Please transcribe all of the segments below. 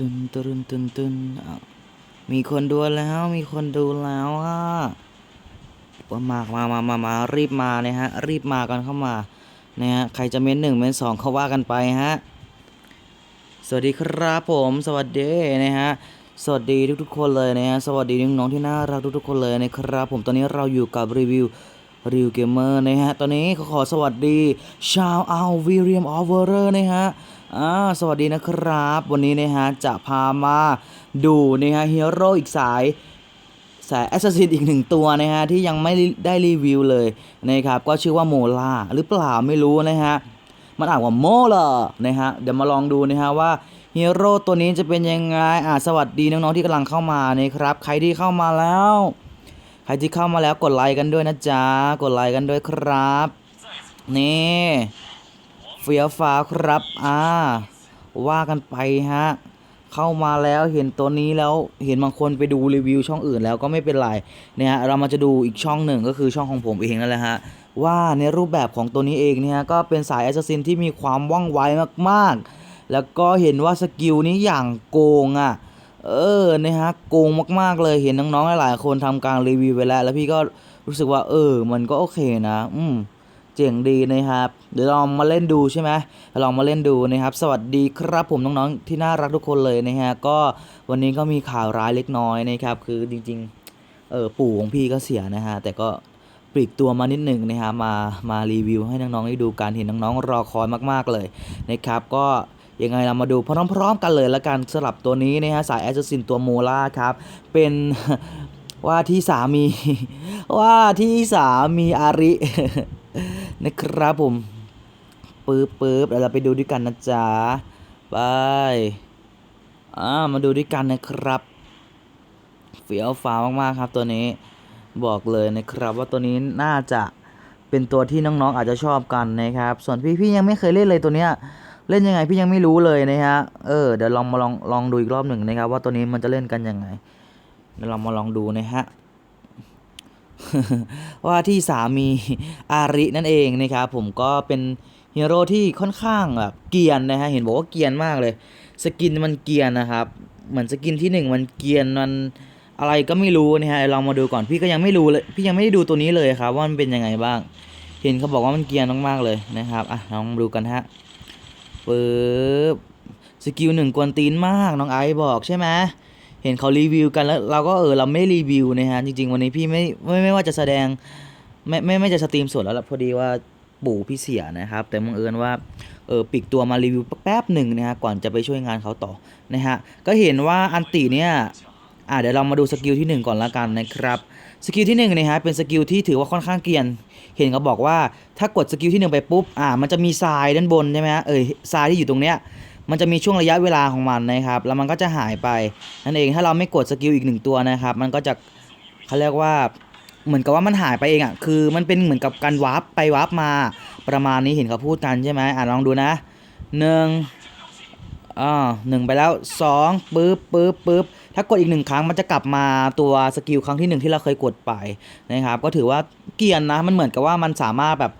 ตึนตึนตึนตึนอ้าวมีคนดูแล้ว มีคนดูแล้วอะว่ามามามามามารีบมานะฮะ รีบมากันเข้ามานะฮะ ใครจะเม้นหนึ่งเม้นสองเขาว่ากันไปฮะ สวัสดีครับผม สวัสดีนะฮะ สวัสดีทุกๆคนเลยนะฮะ สวัสดีน้องๆที่น่ารักทุกๆคนเลยนะครับ ผม ตอนนี้เราอยู่กับรีวิวรีวิวเกมเมอร์นะฮะ ตอนนี้ขอขอสวัสดีชาวอัลวิเรียมออฟเวอร์นะฮะ อ่าสวัสดีนะครับ วันนี้นะฮะจะพามาดูนะฮะฮีโร่อีกสายสายแอสซัสซินอีกหนึ่งตัวนะฮะที่ยังไม่ได้รีวิวเลยนะครับก็ชื่อว่าโมลาหรือเปล่าไม่รู้นะฮะมันอ่านว่าโมลอร์นะฮะเดี๋ยวมาลองดูนะฮะว่าฮีโร่ตัวนี้จะเป็นยังไงอ่าสวัสดีน้องๆที่กำลังเข้ามานะครับ ใครที่เข้ามาแล้ว ใครที่เข้ามาแล้วกดไลค์กันด้วยนะจ๊ะกดไลค์กันด้วยครับนี่ เฟียฟ้าครับอ่าว่ากันไปฮะเข้ามาแล้วเห็นตัวนี้แล้วเห็นบางคนไปดูรีวิวช่องอื่นแล้วก็ไม่เป็นไรเนี่ยฮะเรามาจะดูอีกช่องหนึ่งก็คือช่องของผมเองนั่นแหละฮะว่าในรูปแบบของตัวนี้เองเนี่ยก็เป็นสายแอสซัสซินที่มีความว่องไวมากๆ แล้วก็เห็นว่าสกิลนี้อย่างโกงอะเออนะฮะโกงมากๆเลยเห็นน้องๆหลายๆคนทำการรีวิวไปแล้ว แล้วพี่ก็รู้สึกว่าเออ มันก็โอเคนะ อืม จ๋งดีนะครับ เดี๋ยวลองมาเล่นดูใช่ไหมลองมาเล่นดูนะครับ สวัสดีครับผมน้องๆที่น่ารักทุกคนเลยนะฮะก็วันนี้ก็มีข่าวร้ายเล็กน้อยนะครับ คือจริงๆเออปู่ของพี่ก็เสียนะฮะแต่ก็ปลีกตัวมานิดหนึ่งนะฮะมามารีวิวให้น้องๆได้ดูการเห็นน้องๆรอคอยมากๆเลยนะครับ ก็ยังไงเรามาดูพร้อมๆกันเลยละกันสลับตัวนี้นะฮะสายแอสซีสินตัวโมล่าครับ เป็นว่าที่สามี ว่าที่สามีอาริ นะครับผมปึ๊บปึ๊บเดี๋ยวเราไปดูด้วยกันนะจ๊ะไปอ่ามาดูด้วยกันนะครับเฟี้ยวฟ้ามากๆครับตัวนี้บอกเลยนะครับว่าตัวนี้น่าจะเป็นตัวที่น้องๆอาจจะชอบกันนะครับ ส่วนพี่พี่ยังไม่เคยเล่นเลยตัวเนี้ยเล่นยังไงพี่ยังไม่รู้เลยนะฮะเออเดี๋ยวลองมาลองลองดูอีกรอบหนึ่งนะครับ ว่าตัวนี้มันจะเล่นกันยังไงเดี๋ยวเรามาลองดูนะฮะ ว่าที่สามีอารินั่นเองนะครับผมก็เป็นฮีโร่ที่ค่อนข้างแบบเกียนนะฮะเห็นบอกว่าเกียนมากเลย สกินมันเกียนนะครับ เหมือนสกินที่หนึ่งมันเกียนมันอะไรก็ไม่รู้นะฮะลองมาดูก่อนพี่ก็ยังไม่รู้เลยพี่ยังไม่ได้ดูตัวนี้เลยครับว่ามันเป็นยังไงบ้าง เห็นเขาบอกว่ามันเกียนมากๆเลยนะครับอะลองดูกันฮะปึ๊บสกิลหนึ่งกวนตีนมากน้องไอซ์บอกใช่ไหม เห็นเขารีวิวกันแล้วเราก็เออเราไม่รีวิวนะฮะจริง ๆ วันนี้พี่ไม่ไม่ไม่ว่าจะแสดงไม่ไม่ไม่จะสตรีมสดแล้วล่ะพอดีว่าปู่พี่เสียนะครับ แต่บังเอิญว่าเออปิกตัวมารีวิวแป๊บหนึ่งนะฮะก่อนจะไปช่วยงานเขาต่อนะฮะก็เห็นว่าอันติเนี่ยอ่าเดี๋ยวเรามาดูสกิลที่หนึ่งก่อนละกันนะครับสกิลที่หนึ่งนะฮะเป็นสกิลที่ถือว่าค่อนข้างเกียน เห็นเขาบอกว่าถ้ากดสกิลที่หนึ่งไปปุ๊บอ่ามันจะมีทรายด้านบนใช่ไหมฮะเออทรายที่อยู่ตรงเนี้ย มันจะมีช่วงระยะเวลาของมันนะครับ แล้วมันก็จะหายไปนั่นเองถ้าเราไม่กดสกิลอีกหนึ่งตัวนะครับ มันก็จะเขาเรียกว่าเหมือนกับว่ามันหายไปเองอะ่ะคือมันเป็นเหมือนกับการวาร์ปไปวาร์ปมาประมาณนี้เห็นเขาพูดกันใช่ไหมอ่าลองดูนะหนึ่งอ่าหนึ่งไปแล้วสองปึ๊บปึ๊บปึ๊บถ้ากดอีกหนึ่งครั้งมันจะกลับมาตัวสกิลครั้งที่หนึ่งที่เราเคยกดไปนะครับ ก็ถือว่าเกียนนะมันเหมือนกับว่ามันสามารถแบบ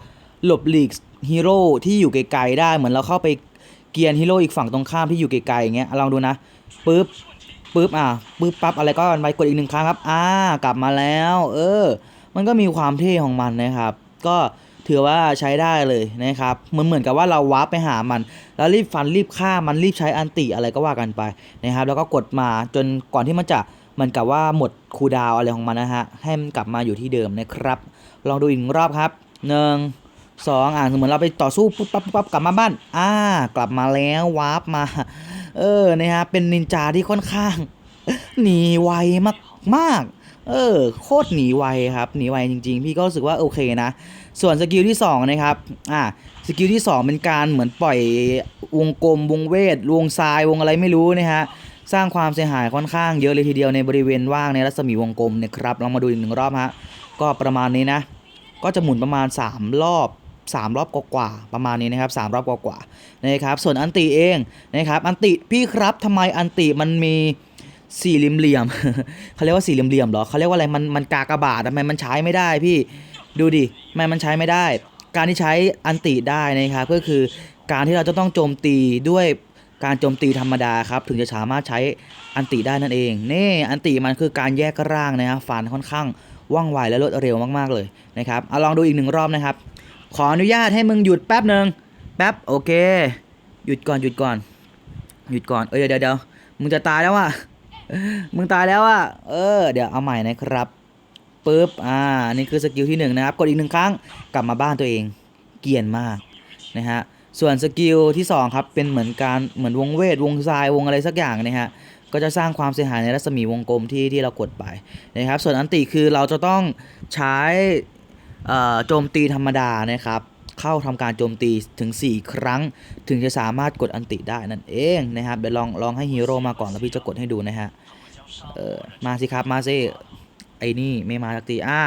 หลบหลีกฮีโร่ที่อยู่ไกลๆได้เหมือนเราเข้าไป เกียร์ฮีโร่อีกฝั่งตรงข้ามที่อยู่ไกลๆอย่างเงี้ยลองดูนะปึ๊บปึ๊บอะปึ๊บปั๊บอะไรก็ไปกดอีกหนึ่งครั้งครับอ่ากลับมาแล้ว เออ มันก็มีความเท่ของมันนะครับ ก็ถือว่าใช้ได้เลยนะครับมือนเหมือนกับว่าเราวาร์ปไปหามัน แล้วรีบฟันรีบฆ่ามันรีบใช้อันติอะไรก็ว่ากันไปนะครับ แล้วก็กดมาจนก่อนที่มันจะเหมันกับว่าหมดคูดาวอะไรของมันนะฮะให้มันกลับมาอยู่ที่เดิมนะครับ ลองดูอีกรอบครับหนึ่ง สองอ่าเหมือนเราไปต่อสู้ปุ๊บปั๊บปุ๊บปั๊บกลับมาบ้าน อ่า กลับมาแล้ววาร์ปมา เออนะฮะเป็นนินจาที่ค่อนข้าง หนีไวมากมากเออโคตรหนีไวครับหนีไวจริง ๆ พี่ก็รู้สึกว่าโอเคนะ ส่วนสกิลที่สองนะครับอ่าสกิลที่สองเป็นการเหมือนปล่อยวงกลมวงเวทวงทรายวงอะไรไม่รู้นะฮะสร้างความเสียหายค่อนข้างเยอะเลยทีเดียวในบริเวณว่างในรัศมีวงกลมเนะครับลองมาดูอีกหนึ่งรอบฮะก็ประมาณนี้นะ ก็จะหมุนประมาณ 3 รอบ 3 รอบกว่าๆประมาณนี้นะครับ3รอบกว่าๆนะครับส่วนอันติเองนะครับอันติพี่ครับทำไมอันติมันมีสี่เหลี่ยมเขาเรียกว่าสี่เหลี่ยมเหรอเขาเรียกว่าอะไรมันมันกากบาททำไมมันใช้ไม่ได้พี่ดูดิทำไมมันใช้ไม่ได้ การที่ใช้อันติได้นะครับก็คือการที่เราจะต้องโจมตีด้วยการโจมตีธรรมดาครับถึงจะสามารถใช้อันติได้นั่นเองนี่อันติมันคือการแยกร่างนะครับฟันค่อนข้างว่องไวและรวดเร็วมากๆเลยนะครับเอาลองดูอีกหนึ่งรอบนะครับ ขออนุญาตให้มึงหยุดแป๊บหนึ่งแป๊บโอเค หยุดก่อนหยุดก่อน หยุดก่อนเอ้ยเดี๋ยวเดี๋ยวมึงจะตายแล้วว่ะมึงตายแล้วว่ะเออ เดี๋ยวเอาใหม่นะครับปึ๊บอ่านี่คือสกิลที่หนึ่งนะครับกดอีกหนึ่งครั้งกลับมาบ้านตัวเอง เกียนมากนะฮะส่วนสกิลที่สองครับเป็นเหมือนการเหมือนวงเวทวงทรายวงอะไรสักอย่างนะฮะก็จะสร้างความเสียหายในรัศมีวงกลมที่ที่เรากดไปนะครับส่วนอันติคือเราจะต้องใช้ โจมตีธรรมดานะครับเข้าทำการโจมตีถึง 4 ครั้ง ถึงจะสามารถกดอันติได้นั่นเองนะครับเดี๋ยวลองลองให้ฮีโร่มาก่อนแล้วพี่จะกดให้ดูนะฮะเออมาสิครับมาสิไอ้นี่ไม่มาสักทีอ่า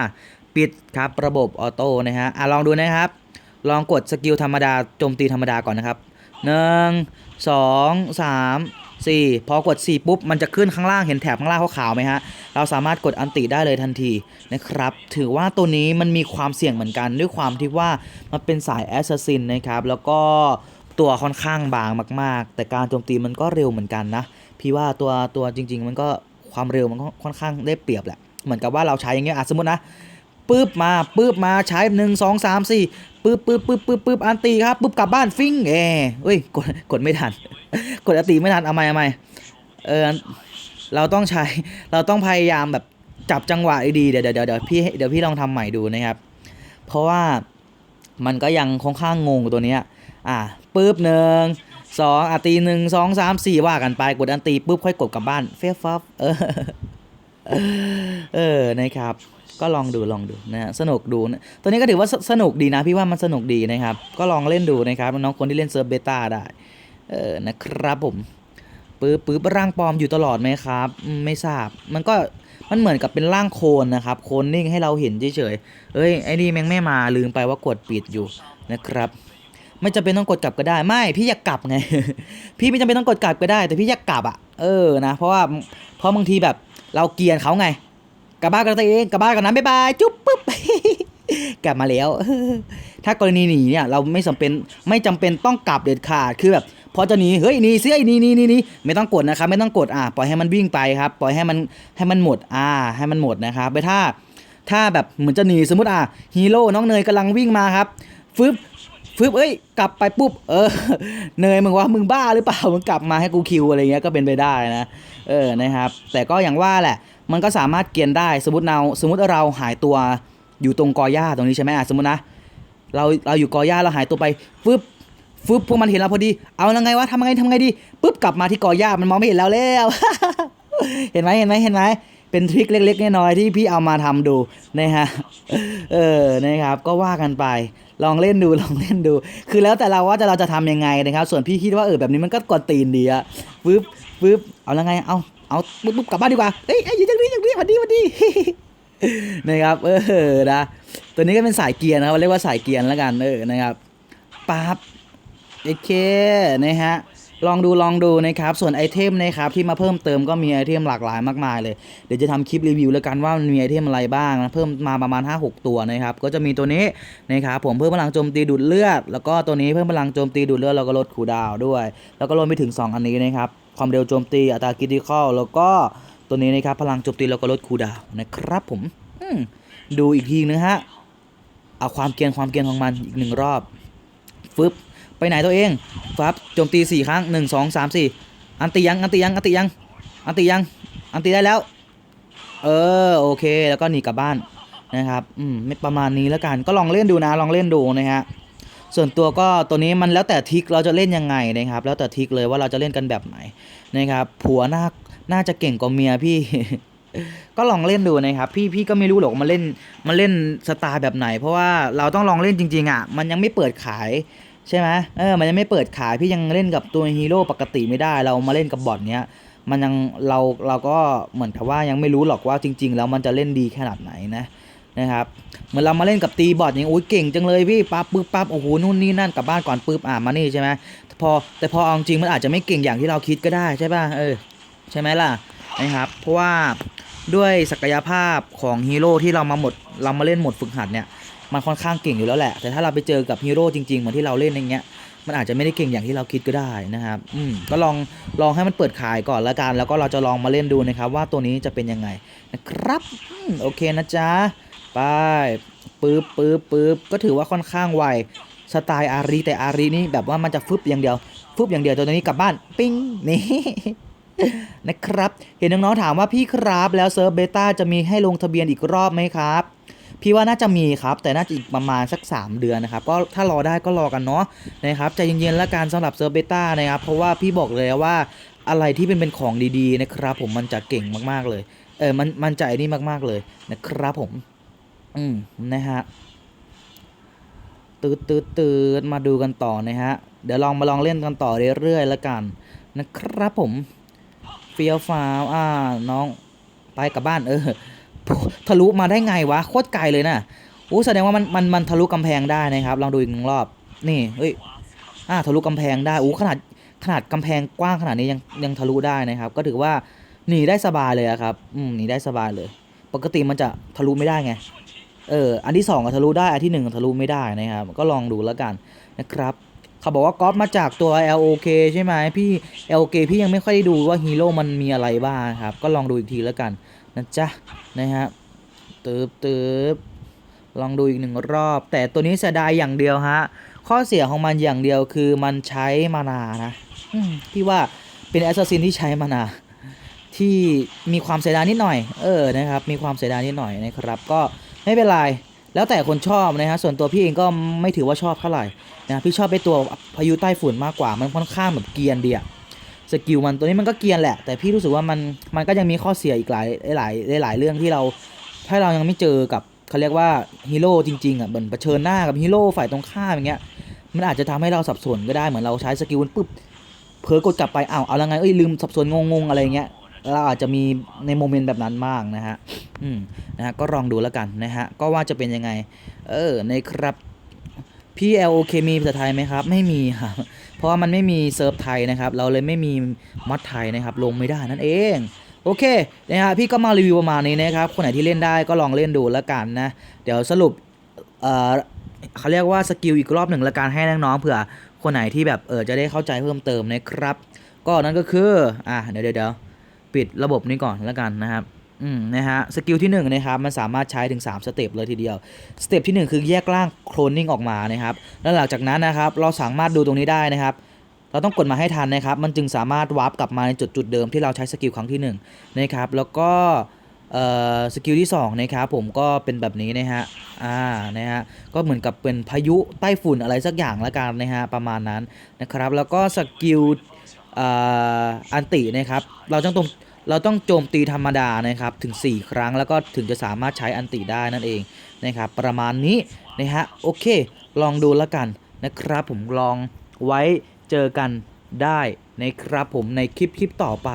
ปิดครับระบบออโต้นะฮะอะลองดูนะครับ ลองกดสกิลธรรมดาโจมตีธรรมดาก่อนนะครับหนึ่งสองสาม สี่พอกด 4 ปุ๊บ มันจะขึ้นข้างล่างเห็นแถบข้างล่างขาวๆไหมฮะ เราสามารถกดอันติได้เลยทันทีนะครับ ถือว่าตัวนี้มันมีความเสี่ยงเหมือนกัน ด้วยความที่ว่ามันเป็นสายแอสซัสซินนะครับ แล้วก็ตัวค่อนข้างบางมาก ๆ แต่การโจมตีมันก็เร็วเหมือนกันนะ พี่ว่าตัวตัวจริง ๆ มันก็ความเร็วมันก็ค่อนข้างได้เปรียบแหละ เหมือนกับว่าเราใช้อย่างเงี้ยอะสมมตินะปึ๊บมาปึ๊บมาใช้หนึ่งสองสามสี่ปึ๊บปึ๊บปึ๊บปึ๊บปึ๊บอันตีครับปึ๊บกลับบ้านฟิ้งเอ้เอ้ยกดกดไม่ทัน กดอันตีไม่ทันเอาใหม่เอาใหม่เออเราต้องใช้เราต้องพยายามแบบจับจังหวะดีเดี๋ยวเดี๋ยวเดี๋ยวเดี๋ยวพี่เดี๋ยวพี่ลองทำใหม่ดูนะครับ เพราะว่ามันก็ยังค่อนข้างงงตัวเนี้ยอะปึ๊บหนึ่งสองอะตีหนึ่งสองสามสี่ว่ากันไปกดอันตีปุ๊บค่อยกดกลับบ้านเฟี้ยฟับเออเออนะครับ ก็ลองดูลองดูนะฮะสนุกดูนะตัวนี้ก็ถือว่าสสนุกดีนะ พี่ว่ามันสนุกดีนะครับ ก็ลองเล่นดูนะครับน้องคนที่เล่นเซิร์ฟเบต้าได้ เออนะครับผมปื๊บปื๊บร่างปลอมอยู่ตลอดไหมครับ ไม่ทราบมันก็มันเหมือนกับเป็นร่างโคลนนะครับโคลนนิ่งให้เราเห็นเฉยๆเอ้ยไอ้นี่แม่งไม่มาลืมไปว่ากดปิดอยู่นะครับ ไม่จำเป็นต้องกดกลับก็ได้ไม่พี่อยากกลับไงพี่ไม่จำเป็นต้องกดกลับก็ได้ แต่พี่อยากกลับอะเออนะเพราะว่าเพราะบางทีแบบเราเกลียนเขาไงกลับบ้านกันตัวเองกลับบ้านกันนะบ๊ายบายจุ๊บปุ๊บกลับมาแล้ว ถ้ากรณีหนีเนี่ยเราไม่จำเป็นไม่จำเป็นต้องกลับเด็ดขาดคือแบบ พอจะหนีเฮ้ยหนีเสื้อหนีหนีหนีหนีไม่ต้องกดนะครับ ไม่ต้องกดอะปล่อยให้มันวิ่งไปครับ ปล่อยให้มันให้มันหมดอ่า ให้มันหมดนะครับไปถ้าถ้าแบบเหมือนจะหนีสมมติอะฮีโร่น้องเนยกำลังวิ่งมาครับฟึบฟึบเอ้ยกลับไปปุ๊บเออเนยมึงว่ามึงบ้าหรือเปล่ามึงกลับมาให้กูคิวอะไรเงี้ยก็เป็นไปได้นะเออนะครับ แต่ก็อย่างว่าแหละ มันก็สามารถเกียนได้สมมติเราสมมติเราหายตัวอยู่ตรงกอหญ้าตรงนี้ใช่ไหมอะสมมตินะเราเราอยู่กอหญ้าเราหายตัวไปฟึบ ฟึบพวกมันเห็นเราพอดี เอายังไงวะทำไงทำไงดีปุ๊บกลับมาที่กอหญ้ามันมองไม่เห็นเราแล้ว เห็นไหมเห็นไหมเห็นไหมเป็นทริคเล็ก ๆ น้อยๆที่พี่เอามาทำดูนะฮะเออนะครับ ก็ว่ากันไป ลองเล่นดูลองเล่นดู คือแล้วแต่เราว่าจะเราจะทำยังไงนะครับ ส่วนพี่คิดว่าเออแบบนี้มันก็กวนตีนดีอะฟึบฟึบเอาแล้วไงเอาเอาปุ๊บปุ๊บกลับบ้านดีกว่าเอ้ยเอ้ยอยู่ตรงนี้ตรงนี้พอดีพอดีนะครับเออนะตัวนี้ก็เป็นสายเกียร์นะครับเรียกว่าสายเกียร์แล้วกันเออนะครับปั๊บ โอเคนะฮะลองดูลองดูนะครับส่วนไอเทมนะครับที่มาเพิ่มเติมก็มีไอเทมหลากหลายมากมายเลยเดี๋ยวจะทำคลิปรีวิวแล้วกันว่ามันมีไอเทมอะไรบ้างนะเพิ่มมาประมาณ 5-6 ตัวนะครับก็จะมีตัวนี้นะครับผมเพิ่มพลังโจมตีดูดเลือด แล้วก็ตัวนี้เพิ่มพลังโจมตีดูดเลือดแล้วก็ลดคูดาวด้วย แล้วก็รวมไปถึง 2 อันนี้นะครับความเร็วโจมตีอัตราคิติคอลแล้วก็ตัวนี้นะครับพลังโจมตีแล้วก็ลดคูดาวนะครับผมดูอีกทีนึงฮะเอาความเกียนความเกียนของมันอีกหนึ่งรอบฟึบ ไปไหนตัวเองฟับโจมตีสี่ครั้งหนึ่งสองสามสี่อันตียังอันตียังอันตียังอันตียังอันตีได้แล้ว เออโอเค แล้วก็หนีกลับบ้านนะครับอืมไม่ประมาณนี้แล้วกันก็ลองเล่นดูนะลองเล่นดูนะฮะส่วนตัวก็ตัวนี้มันแล้วแต่ทิกเราจะเล่นยังไงนะครับ แล้วแต่ทิกเลยว่าเราจะเล่นกันแบบไหนนะครับผัวน่าน่าจะเก่งกว่าเมียพี่ ก็ลองเล่นดูนะครับ พี่พี่ก็ไม่รู้หรอกว่ามันเล่นมันเล่นสไตล์แบบไหน เพราะว่าเราต้องลองเล่นจริงๆอะมันยังไม่เปิดขาย ใช่ไหมเออมันยังไม่เปิดขายพี่ยังเล่นกับตัวฮีโร่ปกติไม่ได้ เรามาเล่นกับบอทเนี้ยมันยังเราเราก็เหมือนกับว่ายังไม่รู้หรอกว่าจริง ๆ แล้วมันจะเล่นดีขนาดไหนนะนะครับเหมือนเรามาเล่นกับตีบอทอย่างโอ้ยเก่งจังเลยพี่ปั๊บปึ๊บปั๊บโอ้โหนู่นนี่นั่นกลับบ้านก่อนปึ๊บอ่ามานี่ใช่ไหมพอแต่พอเอาจริงมันอาจจะไม่เก่งอย่างที่เราคิดก็ได้ใช่ป่ะเออใช่ไหมล่ะนะครับเพราะว่าด้วยศักยภาพของฮีโร่ที่เรามาหมดเรามาเล่นหมดฝึกหัดเนี่ย มันค่อนข้างเก่งอยู่แล้วแหละ แต่ถ้าเราไปเจอกับฮีโร่จริงๆเหมือนที่เราเล่นอย่างเงี้ยมันอาจจะไม่ได้เก่งอย่างที่เราคิดก็ได้นะครับ อืม ก็ลอง ลองให้มันเปิดขายก่อนละกัน แล้วก็เราจะลองมาเล่นดูนะครับ ว่าตัวนี้จะเป็นยังไงนะครับอโอเคนะจ๊ะ ไป ปึ๊บปึ๊บปึ๊บก็ถือว่าค่อนข้างไว สไตล์อารีแต่อารีนี่แบบว่ามันจะฟึบอย่างเดียว ฟึบอย่างเดียวตัวนี้กลับบ้าน ปิ้ง นี่นะครับ เห็นน้องๆถามว่าพี่ครับ แล้วเซิร์ฟเบต้าจะมีให้ลงทะเบียนอีกรอบไหมครับ พี่ว่าน่าจะมีครับ แต่น่าจะอีกประมาณสัก 3 เดือนนะครับ ก็ถ้ารอได้ก็รอกันเนาะนะครับใจเย็นๆแล้วกันสำหรับเซิร์ฟเบต้านะครับ เพราะว่าพี่บอกเลยว่าอะไรที่เป็นเป็นของดีๆนะครับ ผมมันจะเก่งมากๆเลย เออมันมันจะไอ้นี่มากๆเลยนะครับผม อืมนะฮะตืดตืดตืดมาดูกันต่อนะฮะ เดี๋ยวลองมาลองเล่นกันต่อเรื่อยๆแล้วกัน นะครับผมเฟียวฟาวอ่าน้องไปกลับบ้านเออ ทะลุมาได้ไงวะโคตรไกลเลยนะโอ้แสดงว่ามันมันมันทะลุกำแพงได้นะครับ ลองดูอีกหนึ่งรอบ นี่เฮ้ยอ่าทะลุกำแพงได้โอ้ขนาดขนาดกำแพงกว้างขนาดนี้ยังยังทะลุได้นะครับ ก็ถือว่าหนีได้สบายเลยครับอืมหนีได้สบายเลย ปกติมันจะทะลุไม่ได้ไงเอออันที่สองทะลุได้อันที่หนึ่งทะลุไม่ได้นะครับก็ลองดูแล้วกันนะครับเขาบอกว่าก๊อปมาจากตัว LOK ใช่ไหมพี่ LOK พี่ยังไม่ค่อยได้ดูว่าฮีโร่มันมีอะไรบ้างครับก็ลองดูอีกทีแล้วกัน นะจ๊ะนะฮะตืบตืบลองดูอีกหนึ่งรอบ แต่ตัวนี้เสียดายอย่างเดียวฮะ ข้อเสียของมันอย่างเดียวคือมันใช้มานานะอืมพี่ว่าเป็นแอสซัสซินที่ใช้มานาที่มีความเสียดายนิดหน่อย เออนะครับ มีความเสียดายนิดหน่อยนะครับ ก็ไม่เป็นไร แล้วแต่คนชอบนะฮะ ส่วนตัวพี่เองก็ไม่ถือว่าชอบเท่าไหร่นะ พี่ชอบไปตัวพายุใต้ฝุ่นมากกว่า มันค่อนข้างแบบเกียนเดีย สกิลมันตัวนี้มันก็เกียนแหละ แต่พี่รู้สึกว่ามันมันก็ยังมีข้อเสียอีกหลายหลายหลายเรื่องที่เรา ถ้าเรายังไม่เจอกับเขาเรียกว่าฮีโร่จริงๆอะเหมือนเผชิญหน้ากับฮีโร่ฝ่ายตรงข้ามอย่างเงี้ยมันอาจจะทำให้เราสับสนก็ได้เหมือนเราใช้สกิลปุ๊บเผลอกดกลับไปอ้าวเอาแล้วไงเอ้ยลืมสับสนงงๆอะไรเงี้ยเราอาจจะมีในโมเมนต์แบบนั้นมากนะฮะอืมนะฮะก็ลองดูแล้วกันนะฮะก็ว่าจะเป็นยังไง เออในครับ พี่ LOK มีภาษาไทยไหมครับ ไม่มีครับ เพราะว่ามันไม่มีเซิร์ฟไทยนะครับ เราเลยไม่มีมอดไทยนะครับ ลงไม่ได้นั่นเอง โอเคนะฮะพี่ก็มารีวิวประมาณนี้นะครับ คนไหนที่เล่นได้ก็ลองเล่นดูแล้วกันนะ เดี๋ยวสรุปเอ่อเขาเรียกว่าสกิลอีกรอบหนึ่งละกันให้น้องๆเผื่อคนไหนที่แบบเออจะได้เข้าใจเพิ่มเติมนะครับ ก็นั่นก็คืออะเดี๋ยวเดี๋ยวปิดระบบนี้ก่อนละกันนะครับ อืมนะฮะสกิลที่1นะครับมันสามารถใช้ถึง 3 สเต็ปเลยทีเดียว สเต็ปที่ 1 คือแยกร่างโคลนนิ่งออกมานะครับแล้วหลังจากนั้นนะครับเราสามารถดูตรงนี้ได้นะครับเราต้องกดมาให้ทันนะครับ มันจึงสามารถวาร์ปกลับมาในจุดจุดเดิมที่เราใช้สกิลครั้งที่หนึ่งนะครับแล้วก็เอ่อสกิลที่สองนะครับผมก็เป็นแบบนี้นะฮะอ่านะฮะก็เหมือนกับเป็นพายุใต้ฝุ่นอะไรสักอย่างละกันนะฮะประมาณนั้นนะครับแล้วก็สกิลอ่ออันตินะครับเราต้องตรง เราต้องโจมตีธรรมดานะครับถึง 4 ครั้งแล้วก็ถึงจะสามารถใช้อันติได้นั่นเองนะครับประมาณนี้นะฮะโอเค ลองดูแล้วกันนะครับผมลองไว้เจอกันได้นะครับผมในคลิปคลิปต่อไป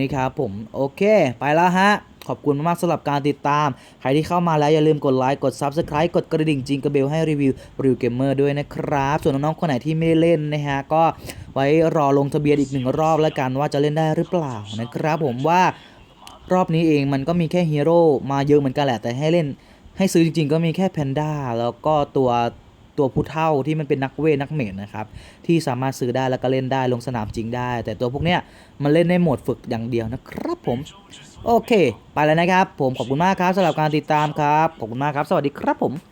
นะครับผมโอเค ไปแล้วฮะ ขอบคุณมากๆสำหรับการติดตาม ใครที่เข้ามาแล้วอย่าลืมกดไลค์ กด Subscribe กดกระดิ่งจริงกระเบลให้รีวิวรีวิวเกมเมอร์ด้วยนะครับ ส่วนน้องๆคนไหนที่ไม่ได้เล่นนะฮะ ก็ไว้รอลงทะเบียนอีกหนึ่งรอบแล้วกันว่าจะเล่นได้หรือเปล่านะครับ ผมว่ารอบนี้เองมันก็มีแค่ฮีโร่มาเยอะเหมือนกันแหละ แต่ให้เล่นให้ซื้อจริงๆ ก็มีแค่แพนด้าแล้วก็ตัวตัวผู้เท่าที่มันเป็นนักเวทนักเมดนะครับ ที่สามารถซื้อได้แล้วก็เล่นได้ลงสนามจริงได้ แต่ตัวพวกเนี้ยมันเล่นในโหมดฝึกอย่างเดียวนะครับผม โอเค ไปแล้วนะครับ ผมขอบคุณมากครับสำหรับการติดตามครับ ขอบคุณมากครับ สวัสดีครับผม